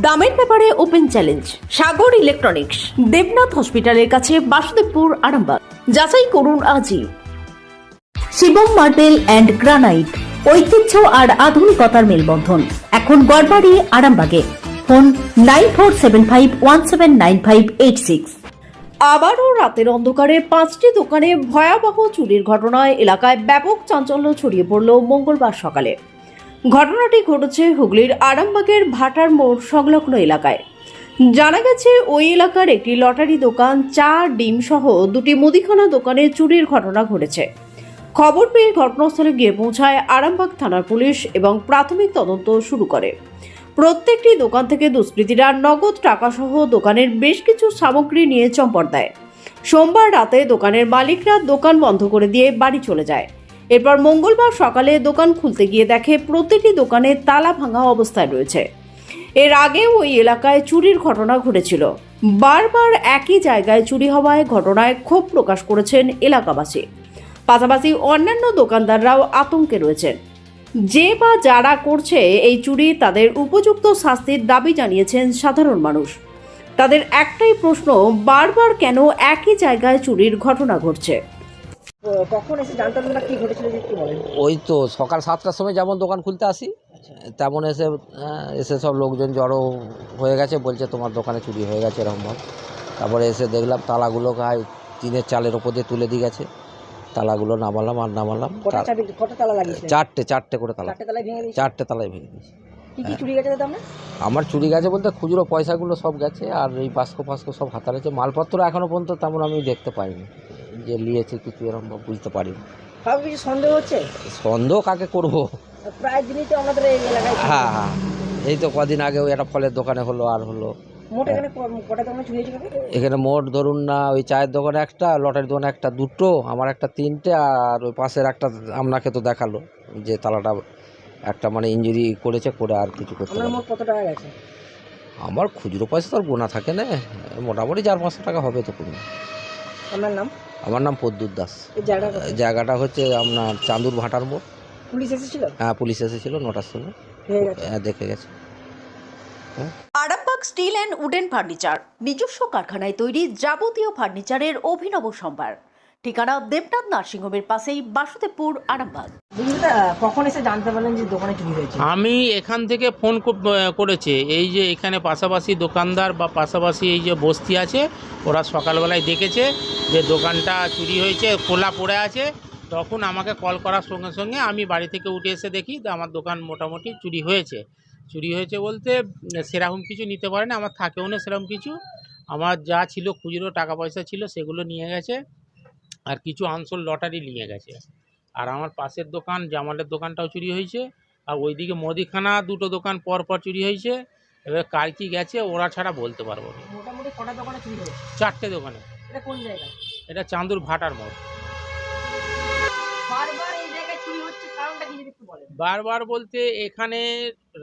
দামের ব্যাপারে open challenge, Sagar electronics, Debnath হসপিটালের কাছে বাসুদেবপুর আরামবাগ। যাচাই করুন আজই। শিবম মার্বেল অ্যান্ড গ্রানাইট, ঐতিহ্য আর আধুনিকতার মেলবন্ধন। এখন গড়বাড়ি, আরামবাগে। Phone nine four seven five one seven nine five eight six. আবারও রাতের অন্ধকারে পাঁচটি দোকানে ভয়াবহ চুরির ঘটনায় এলাকায় ব্যাপক চাঞ্চল্য ছড়িয়ে পড়ল মঙ্গলবার সকালে। ঘটনাটি ঘটেছে হুগলির আরামবাগের ভাটার মোড় সংলগ্ন এলাকায়। জানা গেছে, ওই এলাকার একটি লটারি দোকান, চা, ডিম সহ দুটি মুদিখানা দোকানে চুরির ঘটনা ঘটেছে। খবর পেয়ে ঘটনাস্থলে গিয়ে পৌঁছায় আরামবাগ থানার পুলিশ এবং প্রাথমিক তদন্ত শুরু করে। প্রত্যেকটি দোকান থেকে দুষ্কৃতীরা নগদ টাকাসহ দোকানের বেশ কিছু সামগ্রী নিয়ে চম্পট দেয়। সোমবার রাতে দোকানের মালিকরা দোকান বন্ধ করে দিয়ে বাড়ি চলে যায়। এরপর মঙ্গলবার সকালে দোকান খুলতে গিয়ে দেখে প্রতিটি দোকানে তালা ভাঙা অবস্থায় রয়েছে। এর আগে ওই এলাকায় চুরির ঘটনা ঘটেছিল। বারবার একই জায়গায় চুরি হওয়ায় ঘটনায় ক্ষোভ প্রকাশ করেছেন এলাকাবাসী। পাশাপাশি অন্যান্য দোকানদাররাও আতঙ্কে রয়েছেন। যে বা যারা করছে এই চুরি তাদের উপযুক্ত শাস্তির দাবি জানিয়েছেন সাধারণ মানুষ। তাদের একটাই প্রশ্ন, বারবার কেন একই জায়গায় চুরির ঘটনা ঘটছে? কখন এসে জানতে পারলেন কি ঘটেছিল একটু বলেন। ওই তো সকাল সাতটার সময় যেমন দোকান খুলতে আসি তেমন এসে এসে সব লোকজন জড়ো হয়ে গেছে বলছে তোমার দোকানে চুরি হয়ে গেছে এরকমভাবে। তারপরে এসে দেখলাম তালাগুলো গায়ে টিনের চালের ওপর দিয়ে তুলে দিয়ে গেছে। তালাগুলো নামালাম আর নামালাম। চারটে চারটে করে তালা। চারটে তালায় ভেঙে দিয়েছে। আপনার? আমার চুরি গেছে বলতে খুচরো পয়সাগুলো সব গেছে আর এই বাস্ক ফাস্ক সব হাতারেছে মালপত্র এখনও পর্যন্ত তেমন আমি দেখতে পাইনি। যে নিয়েছে কিছু এরকম বুঝতে পারিনি। কাউকে কিছু সন্দেহ হচ্ছে? সন্দেহ কাকে করব? প্রায় দিনই তো আমাদের এই এলাকায় হ্যাঁ হ্যাঁ। এই তো কদিন আগেও একটা ফলের দোকানে হলো আর হলো। মোট এখানে কটা দোকানে চুরি হয়েছে এখানে মোট ধরুন না ওই চায়ের দোকানে একটা লটারির দোকানে একটা দুটো আমার একটা তিনটে আর ওই পাশের একটা আপনাকে তো দেখাল যে তালাটা একটা মানে ইঞ্জুরি করেছে করে আর কিছু করতে পারে মোট কত টাকা গেছে? আমার খুচরো পয়সা তো আর গোনা থাকে না মোটামুটি চার পাঁচশো টাকা হবে তো কোনো। আপনার নাম? আমার নাম পদ্মুর দাস। এই জায়গাটা হচ্ছে আপনার চাঁদুর ভাটার মোড়। পুলিশ এসেছিল? হ্যাঁ পুলিশ এসেছিল নটার সময়। হয়ে হ্যাঁ দেখে গেছে। Arambagh steel and wooden furniture নিজস্ব কারখানায় তৈরি যাবতীয় ফার্নিচারের অভিনব সম্ভার। ঠিকানা দেবনাথ নার্সিংহোমের পাশেই বাসুদেবপুর আরামবাগ। কখন এসে জানতে পারলেন যে দোকানে চুরি হয়েছে? আমি এখান থেকে ফোন করেছে। এই যে এখানে পাশাপাশি দোকানদার বা পাশাপাশি এই যে বস্তি আছে ওরা সকালবেলায় দেখেছে যে দোকানটা চুরি হয়েছে খোলা পড়ে আছে। তখন আমাকে কল করার সঙ্গে সঙ্গে আমি বাড়ি থেকে উঠে এসে দেখি যে আমার দোকান মোটামুটি চুরি হয়েছে। চুরি হয়েছে বলতে সেরকম কিছু নিতে পারে না আমার থাকেও না সেরকম কিছু। আমার যা ছিল খুচরো টাকা পয়সা ছিল সেগুলো নিয়ে গেছে। আর কিছু আনসোল লটারি নিয়ে গেছে। আর আমার পাশের দোকান জামালের দোকানটাও চুরি হয়েছে আর ওইদিকে মুদিখানা দুটো দোকান পর পর চুরি হয়েছে। এবার কার কি গেছে ওরা ছাড়া বলতে পারব না। মোটামুটি কটা দোকানে চুরি হয়েছে? চারটে দোকানে। এটা কোন জায়গা এটা চাঁদুর ভাটার মোড়। বারবার বলতে এখানে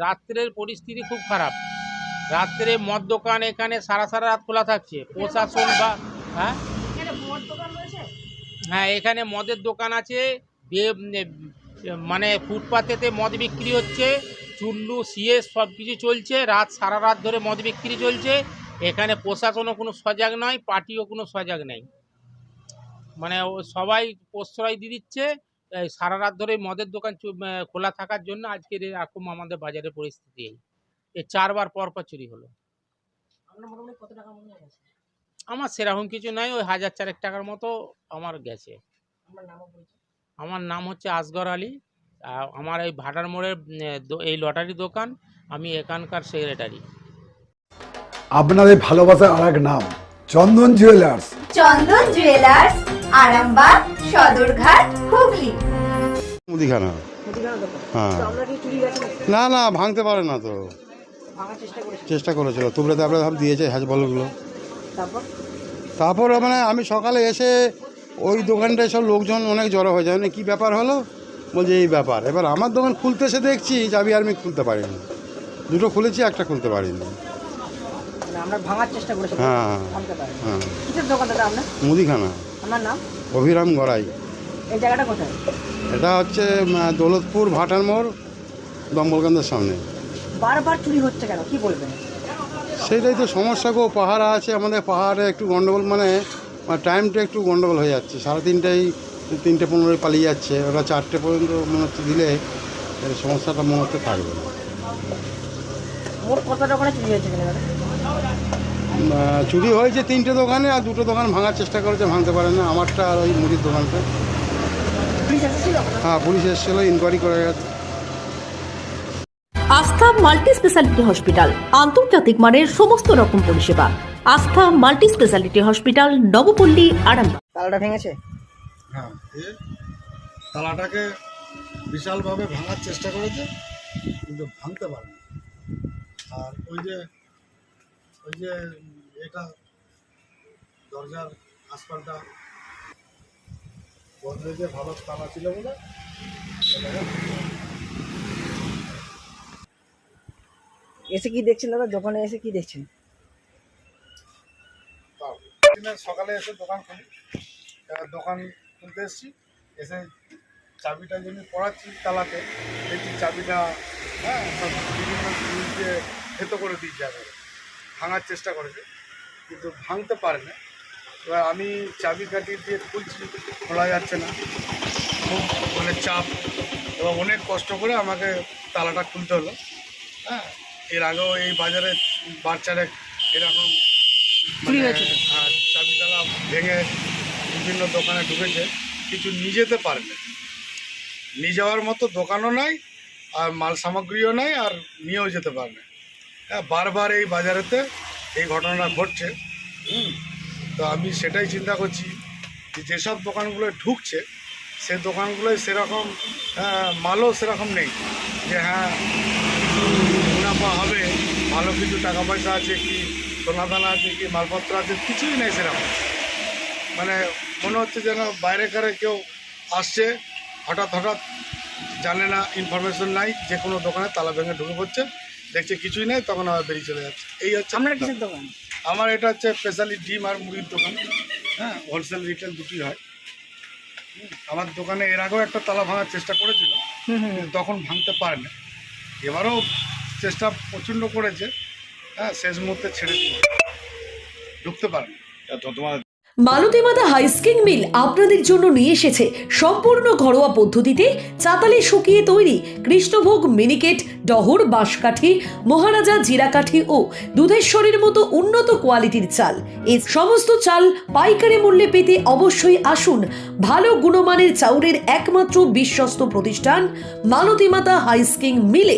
রাত্রের পরিস্থিতি খুব খারাপ। রাত্রে মদ দোকান এখানে সারা সারা রাত খোলা থাকছে। প্রশাসন বা হ্যাঁ এখানে মদ দোকান রয়েছে হ্যাঁ এখানে মদের দোকান আছে। মানে ফুটপাতেতে মদ বিক্রি হচ্ছে, চুল্লু, সিএস সব কিছু চলছে। রাত, সারা রাত ধরে মদ বিক্রি চলছে। এখানে প্রশাসনও কোনো সজাগ নয়, পার্টিও কোনো সজাগ নেই। মানে সবাই প্রশ্রয় দিয়ে দিচ্ছে সারা রাত ধরে মদের দোকান খোলা থাকার জন্য আজকের এরকম আমাদের বাজারের পরিস্থিতি এই। চারবার পর পর চুরি হলো। কত টাকা আমার সেরকম কিছু নাই ওই হাজার চারেক টাকার মতো আমার গেছে। আপনার আমার নাম হচ্ছে আসগর আলী। আর আমার এই ভাটার মোড়ের এই লটারি দোকান আমি এখানকার সেক্রেটারি। আপনাদের ভালোবাসার আর এক নাম চন্দন জুয়েলার্স। চন্দন জুয়েলার্স আরামবাগ সদরঘাট হুগলি। মুদিখানা। মুদিখানা হ্যাঁ। তো আপনার? না না ভাঙতে পারে না তো। ভাঙার চেষ্টা করেছে চেষ্টা করেছিল। তুবড়ে তাবড়ে সব দিয়েছে হ্যাজ বলগুলো তারপর? তারপর মানে আমি সকালে এসে ওই দোকানটায় সব লোকজন অনেক জড়ো হয়ে যায়। মানে কী ব্যাপার হলো? বলছে এই ব্যাপার। এবার আমার দোকান খুলতে এসে দেখছি চাবি আর আমি খুলতে পারিনি। দুটো খুলেছি একটা খুলতে পারিনি। মানে আমরা ভাঙার চেষ্টা করেছি। হ্যাঁ হ্যাঁ। মুদিখানা। নাম? অভিরাম গড়াই। এই জায়গাটা কোথায়? এটা হচ্ছে দৌলতপুর ভাটার মোড় দমবলকান্দের সামনে। বারবার চুরি হচ্ছে কেন? কি বলবেন? সেটাই তো সমস্যা গো পাহাড় আছে আমাদের পাহাড়ে একটু গন্ডগোল মানে টাইমটা একটু গন্ডগোল হয়ে যাচ্ছে। সাড়ে তিনটায় তিনটে পনেরোয় পালিয়ে যাচ্ছে ওরা চারটে পর্যন্ত মনে হচ্ছে দিলে সমস্যাটা মনে হচ্ছে থাকবে না। চুরি হয়েছে তিনটে দোকানে আর দুটো দোকান ভাঙার চেষ্টা করেছে ভাঙতে পারে না। আমারটা আর ওই মুদির দোকানটা। হ্যাঁ পুলিশ এসেছিল ইনকোয়ারি করে গেছে। আস্থা মাল্টি স্পেশালিটি হসপিটাল আন্তর্জাতিক মানের সমস্ত রকম পরিষেবা। Astha multi speciality hospital Nabapally Arambagh. তালাটা ভেঙেছে? হ্যাঁ এ তালাটাকে বিশালভাবে ভাঙার চেষ্টা করেছে কিন্তু ভাঙতে পারেনি। আর ওই যে ওই যে এটা দরজার আশপাশটা বদলেজে ভালো তালা ছিল বলে। এসে কি দেখছেন দাদা? দোকানে এসে কি দেখছেন? সকালে এসে দোকান খুলি। দোকান খুলতে এসেছি। এসে চাবিটা যেমনি পড়াচ্ছি তালাতে, দেখছি চাবিটা হ্যাঁ বিভিন্ন জিনিস দিয়ে ভেতো করে দিয়েছে একেবারে। ভাঙার চেষ্টা করেছে, কিন্তু ভাঙতে পারে না। এবার আমি চাবি কাটি দিয়ে খুলছি, খোলা যাচ্ছে না। খুব মানে চাপ এবং অনেক কষ্ট করে আমাকে তালাটা খুলতে হলো। হ্যাঁ এর আগেও এই বাজারে বাচ্চারা এরকম চুরি মানে, হয়েছে হ্যাঁ চাবি তালা ভেঙে বিভিন্ন দোকানে ঢুকেছে। কিছু নিয়ে যেতে পারে না। নিয়ে যাওয়ার মতো দোকানও নাই আর মাল সামগ্রীও নাই আর নিয়েও যেতে পারে না। হ্যাঁ বারবার এই বাজারেতে এই ঘটনা ঘটছে। তো আমি সেটাই চিন্তা করছি যে যেসব দোকানগুলো ঢুকছে সে দোকানগুলোয় সেরকম আহ, মালও সেরকম নেই। যে হ্যাঁ ভালো কিছু টাকা পয়সা আছে কি সোনাদানা আছে কি মালপত্র আছে কিছুই নেই সেরকম। মানে মনে হচ্ছে যেন বাইরেকারে কেউ আসছে হঠাৎ হঠাৎ জানে না ইনফরমেশন নাই যে কোনো দোকানে তালা ভেঙে ঢুকে পড়ছে দেখছে কিছুই নেই তখন আবার বেরিয়ে চলে যাচ্ছে। এই হচ্ছে আপনার। কিসের দোকান? আমার এটা হচ্ছে স্পেশালি ডিম আর মুড়ির দোকান। হ্যাঁ হোলসেল রিটেল দুটি হয়। আমার দোকানে এর আগেও একটা তালা ভাঙার চেষ্টা করেছিল তখন ভাঙতে পারে না এবারও চেষ্টা প্রচণ্ড করেছে হ্যাঁ শেষ মুহূর্তে ছেড়ে দিয়ে ঢুকতে পারে না মালতীমাতা হাইস্কিং মিল আপনাদের জন্য নিয়ে এসেছে সম্পূর্ণ ঘরোয়া পদ্ধতিতে চাতালে শুকিয়ে তৈরি কৃষ্ণভোগ মিনিকেট ডহর বাঁশকাঠি মহারাজা জিরাকাঠি ও দুধেশ্বরীর মতো উন্নত কোয়ালিটির চাল। এই সমস্ত চাল পাইকারি মূল্যে পেতে অবশ্যই আসুন ভালো গুণমানের চাউলের একমাত্র বিশ্বস্ত প্রতিষ্ঠান মালতীমাতা হাইস্কিং মিলে।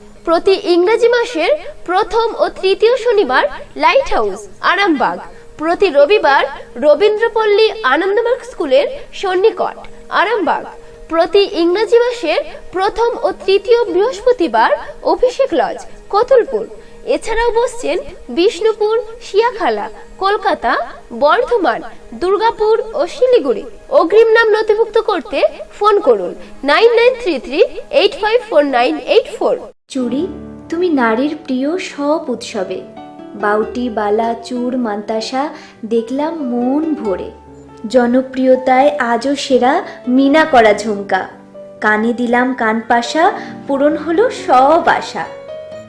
প্রতি ইংরেজি মাসের প্রথম ও তৃতীয় শনিবার লাইট হাউস, আরামবাগ। প্রতি রবিবার রবীন্দ্রপল্লী আনন্দমার্গ স্কুলের সন্নিকট, আরামবাগ। প্রতি ইংরেজি মাসের প্রথম ও তৃতীয় বৃহস্পতিবার অভিষেক লজ, কতুলপুর। এছাড়াও বসছেন বিষ্ণুপুর, শিয়াখালা, কলকাতা, বর্ধমান, দুর্গাপুর ও শিলিগুড়ি। অগ্রিম নাম নথিভুক্ত করতে ফোন করুন nine nine three three eight five four nine eight four. চুরি, তুমি নারীর প্রিয় সব উৎসবে। বাউটি, বালা চূড় মান্তাসা, দেখলাম মন ভরে। জনপ্রিয়তায় আজও সেরা মিনা করা ঝুমকা। কানে দিলাম কান পাশা, পূরণ হলো সব আশা।